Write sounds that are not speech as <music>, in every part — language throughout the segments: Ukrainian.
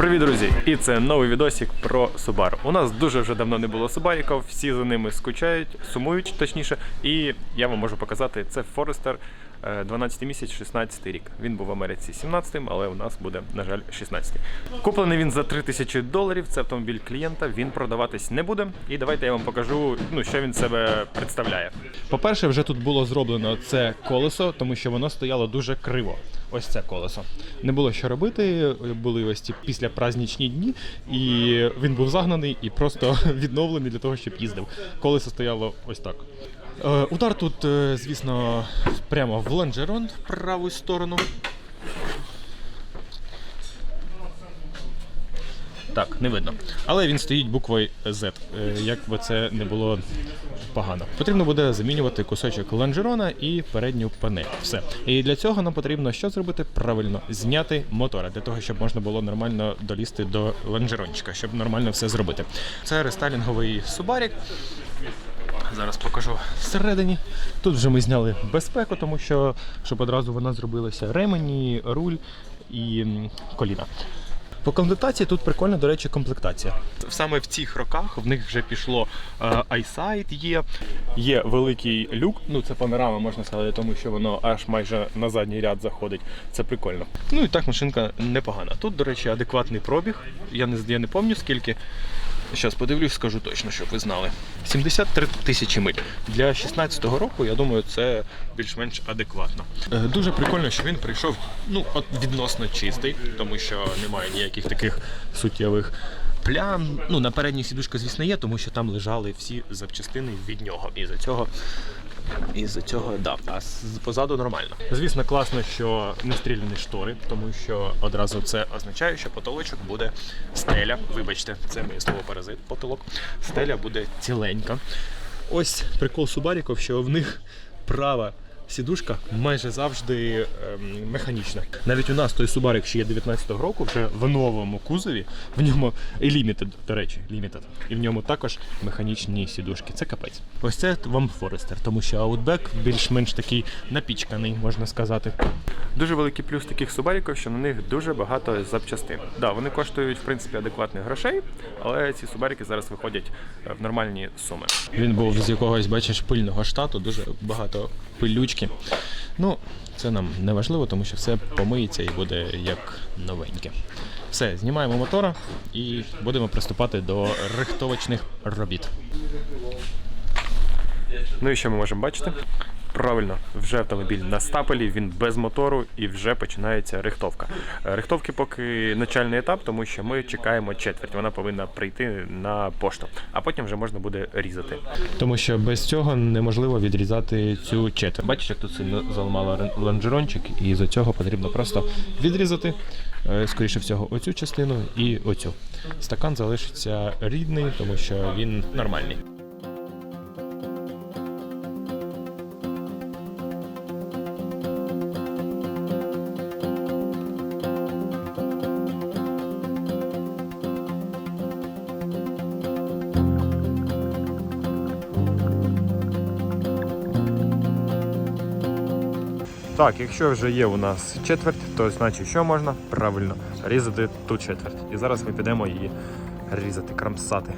Привіт, друзі! І це новий відосик про Subaru. У нас дуже вже давно не було Subaru, всі за ними скучають, сумують точніше. І я вам можу показати, це Forester 12 місяць, 16 рік. Він був в Америці 17-м, але у нас буде, на жаль, 16 Куплений він за 3000 доларів. Це автомобіль клієнта. Він продаватись не буде. І давайте я вам покажу, ну що він себе представляє. По-перше, вже тут було зроблено це колесо, тому що воно стояло дуже криво. Ось це колесо. Не було що робити, були ось ці після празднічні дні, і він був загнаний і просто <laughs> відновлений для того, щоб їздив. Колесо стояло ось так. Е, удар тут, е, звісно, прямо в лонжерон праву сторону. Так, не видно. Але він стоїть буквою Z, е, як би це не було погано. Потрібно буде замінювати кусочок лонжерона і передню панель. Все. І для цього нам потрібно що зробити? Правильно, зняти мотора, для того, щоб можна було нормально долізти до лонжерончика, щоб нормально все зробити. Це рестайлінговий субарік. Зараз покажу всередині. Тут вже ми зняли безпеку, тому що щоб одразу вона зробилася ремені, руль і коліна. По комплектації тут прикольна, до речі, комплектація. Саме в цих роках в них вже пішло е, iSight є, є великий люк. Ну це панорама, можна сказати, тому що воно аж майже на задній ряд заходить. Це прикольно. Ну і так машинка непогана. Тут, до речі, адекватний пробіг. Я не я не пам'ятаю скільки. Зараз подивлюсь, скажу точно, щоб ви знали. 73 тисячі миль. Для 16-го року, я думаю, це більш-менш адекватно. Е, Дуже прикольно, що він прийшов ну, от відносно чистий, тому що немає ніяких таких суттєвих плям. Ну, на передній сідушка, звісно, є, тому що там лежали всі запчастини від нього. І за цього і за цього да. А з- позаду нормально. Звісно, класно, що не стріляні штори, тому що одразу це означає, що потолочок буде стеля. Вибачте, це моє слово паразит, потолок. Стеля буде ціленька. Ось прикол Субаріков, що в них права сідушка майже завжди ем, механічна. Навіть у нас той Subaru, що є 19-го року, вже в новому кузові, в ньому і Limited, до речі, Limited, і в ньому також механічні сідушки. Це капець. Ось це вам Forester, тому що Outback більш-менш такий напічканий, можна сказати. Дуже великий плюс таких Subaru, що на них дуже багато запчастин. Да, вони коштують в принципі адекватних грошей, але ці Subaru зараз виходять е, в нормальні суми. Він був з якогось, бачиш, пильного штату, дуже багато пилючки. Ну, це нам не важливо, тому що все помиється і буде як новеньке. Все, знімаємо мотора і будемо приступати до рихтовочних робіт. Ну і що ми можемо бачити? Правильно, вже автомобіль на стапелі, він без мотору і вже починається рихтовка. Е, Рихтовки поки начальний етап, тому що ми чекаємо четверть. Вона повинна прийти на пошту, а потім вже можна буде різати. Тому що без цього неможливо відрізати цю четверть. Бачиш, як тут сильно заламала лонжерончик, і з цього потрібно просто відрізати, е, скоріше всього, оцю частину і оцю. Стакан залишиться рідний, тому що він нормальний. Так, якщо вже є у нас четверть, то значить, що можна правильно різати ту четверть. І зараз ми підемо її різати, крамсати.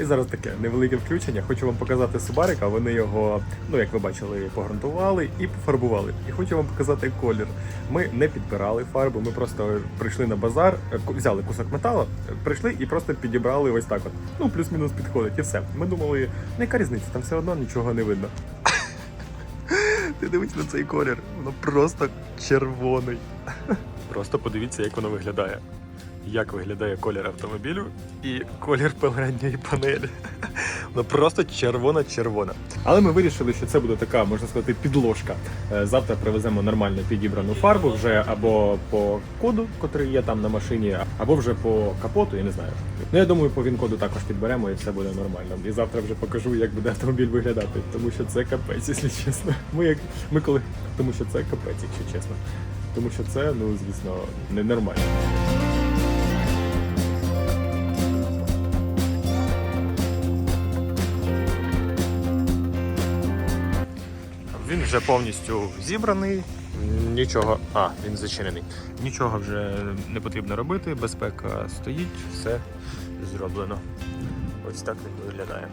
І зараз таке невелике включення. Хочу вам показати Субарика. Вони його, ну як ви бачили, погрунтували і пофарбували. І хочу вам показати колір. Ми не підбирали фарбу, ми просто прийшли на базар, е, взяли кусок металу, е, прийшли і просто підібрали ось так. От. Ну, плюс-мінус підходить, і все. Ми думали, ну яка різниця, там все одно нічого не видно. <laughs> Ти дивись на цей колір, воно просто червоний. Просто подивіться, як воно виглядає. Як виглядає колір автомобілю і колір передньої панелі. Воно <laughs> просто червона-червона. Але ми вирішили, що це буде така, можна сказати, підложка. Е, Завтра привеземо нормально підібрану фарбу вже або по коду, котрий є там на машині, або вже по капоту, я не знаю. Ну я думаю, по він-коду також підберемо і все буде нормально. І завтра вже покажу, як буде автомобіль виглядати, тому що це капець, якщо чесно. Ми як ми коли тому що це капець, якщо чесно. Тому що це, ну звісно, ненормально. Він вже повністю зібраний. Нічого. А, він зачинений. Нічого вже не потрібно робити. Безпека стоїть, все зроблено. Ось так він виглядає.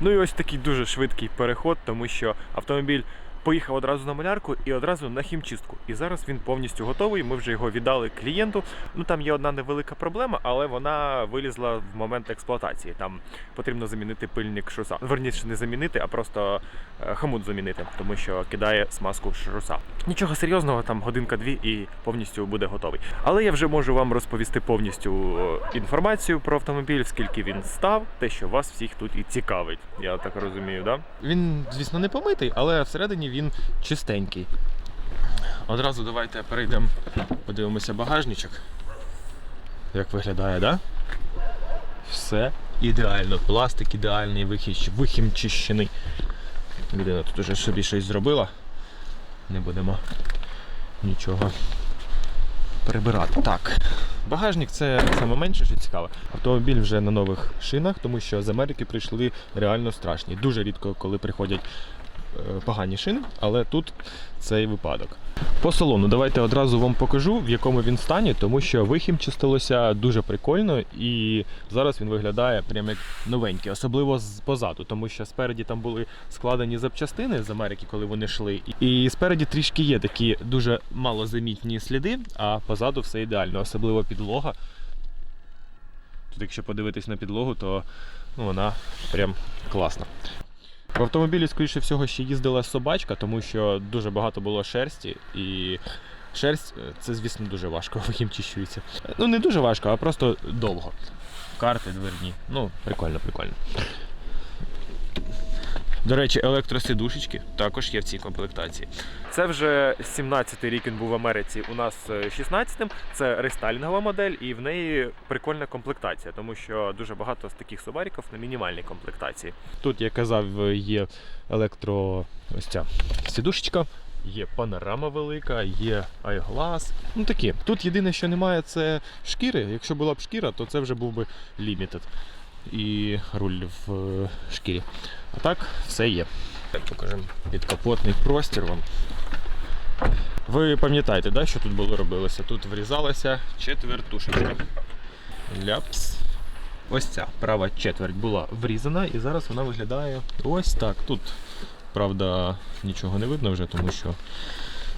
Ну і ось такий дуже швидкий переход, тому що автомобіль поїхав одразу на малярку і одразу на хімчистку. І зараз він повністю готовий. Ми вже його віддали клієнту. Ну там є одна невелика проблема, але вона вилізла в момент експлуатації. Там потрібно замінити пильник шруса. Верніше не замінити, а просто е, хомут замінити, тому що кидає смазку шруса. Нічого серйозного, там годинка-дві і повністю буде готовий. Але я вже можу вам розповісти повністю е, інформацію про автомобіль, скільки він став, те, що вас всіх тут і цікавить. Я так розумію, да? Він, звісно, не помитий, але всередині він чистенький. Одразу давайте перейдемо, подивимося багажничок. Як виглядає, да? Все ідеально. Пластик ідеальний, вихімчищений. Людина тут уже собі щось зробила. Не будемо нічого прибирати. Так. Багажник це саме менше, що цікаве. Автомобіль вже на нових шинах, тому що з Америки прийшли реально страшні. Дуже рідко, коли приходять погані шини, але тут цей випадок. По салону давайте одразу вам покажу, в якому він стані, тому що вихім чистилося дуже прикольно, і зараз він виглядає прямо як новенький, особливо позаду, тому що спереді там були складені запчастини з Америки, коли вони йшли. І спереді трішки є такі дуже малозамітні сліди, а позаду все ідеально, особливо підлога. Тут, якщо подивитись на підлогу, то ну, вона прям класна. В автомобілі, скоріше всього, ще їздила собачка, тому що дуже багато було шерсті, і шерсть е, це, звісно, дуже важко <laughs> вихімчищується. Ну, не дуже важко, а просто довго. Карти дверні. Ну, прикольно, прикольно. До речі, електросидушечки також є в цій комплектації. Це вже 17-й рік він був в Америці. У нас е, 16-м. Це рестайлінгова модель, і в неї прикольна комплектація, тому що дуже багато з таких субаріків на мінімальній комплектації. Тут, як казав, є електро ось ця сідушечка. Є панорама велика, є айглас. Ну такі. Тут єдине, що немає, це шкіри. Якщо була б шкіра, то це вже був би лімітед. І руль в е, шкірі. А так, все є. Покажемо підкапотний простір вам. Ви пам'ятаєте, да, що тут було робилося? Тут врізалася четвертушечка. Ляпс. Ось ця права четверть була врізана, і зараз вона виглядає ось так. Тут, правда, нічого не видно вже, тому що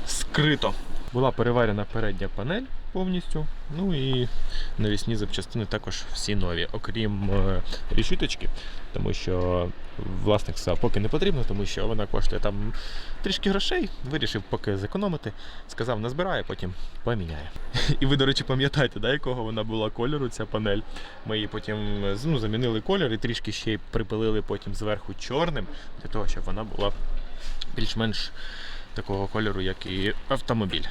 скрито. Була переварена передня панель повністю. Ну і навісні запчастини також всі нові, окрім е, тому що власник сказав, поки не потрібно, тому що вона коштує там трішки грошей. Вирішив поки зекономити. Сказав, назбирає, потім поміняє. І ви, до речі, пам'ятаєте, да, якого вона була кольору, ця панель. Ми її потім ну, замінили колір і трішки ще й припилили потім зверху чорним, для того, щоб вона була більш-менш такого кольору, як і автомобіль.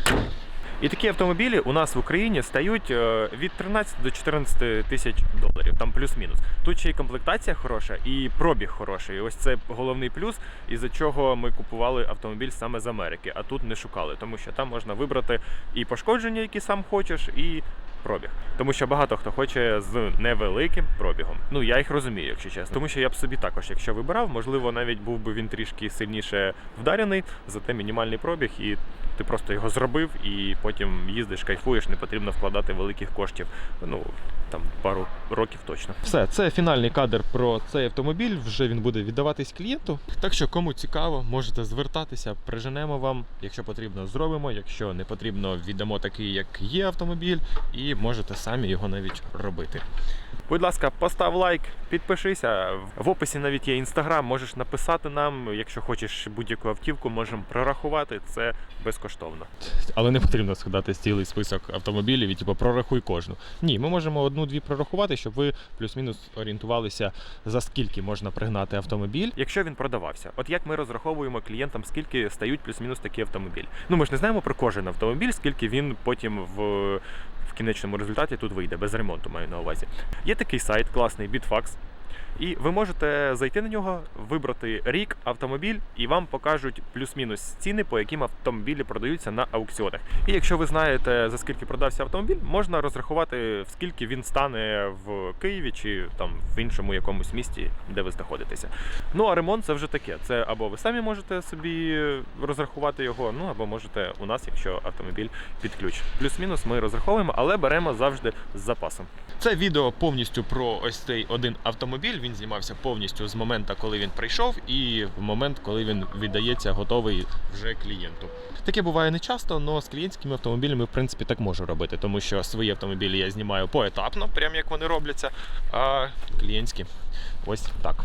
І такі автомобілі у нас в Україні стають е, від 13 до 14 тисяч доларів, там плюс-мінус. Тут ще й комплектація хороша, і пробіг хороший. І ось це головний плюс, із-за чого ми купували автомобіль саме з Америки, а тут не шукали, тому що там можна вибрати і пошкодження, які сам хочеш, і пробіг. Тому що багато хто хоче з невеликим пробігом. Ну я їх розумію, якщо чесно. Тому що я б собі також, якщо вибирав, можливо, навіть був би він трішки сильніше вдарений, зате мінімальний пробіг, і ти просто його зробив, і потім їздиш, кайфуєш, не потрібно вкладати великих коштів. Ну там пару років точно. Все, це фінальний кадр про цей автомобіль. Вже він буде віддаватись клієнту. Так що, кому цікаво, можете звертатися, приженемо вам. Якщо потрібно, зробимо. Якщо не потрібно, віддамо такий, як є автомобіль, і можете самі його навіть робити. Будь ласка, постав лайк, підпишися. В описі навіть є інстаграм. Можеш написати нам. Якщо хочеш будь-яку автівку, можемо прорахувати. Це безкоштовно. Але не потрібно складати цілий список автомобілів і типу прорахуй кожну. Ні, ми можемо одну-дві прорахувати, щоб ви плюс-мінус орієнтувалися за скільки можна пригнати автомобіль, якщо він продавався. От як ми розраховуємо клієнтам, скільки стають плюс-мінус такі автомобілі. Ну ми ж не знаємо про кожен автомобіль, скільки він потім в. Кінечному результаті тут вийде без ремонту, маю на увазі. Є такий сайт, класний Bitfax. І ви можете зайти на нього, вибрати рік, автомобіль, і вам покажуть плюс-мінус ціни, по яким автомобілі продаються на аукціонах. І якщо ви знаєте за скільки продався автомобіль, можна розрахувати, в скільки він стане в Києві чи там в іншому якомусь місті, де ви знаходитеся. Ну а ремонт це вже таке. Це або ви самі можете собі розрахувати його, ну або можете у нас, якщо автомобіль під ключ. Плюс-мінус ми розраховуємо, але беремо завжди з запасом. Це відео повністю про ось цей один автомобіль. Він знімався повністю з моменту, коли він прийшов, і в момент, коли він віддається готовий вже клієнту. Таке буває не часто, але з клієнтськими автомобілями, в принципі, так можу робити, тому що свої автомобілі я знімаю поетапно, прям як вони робляться, а клієнтські ось так.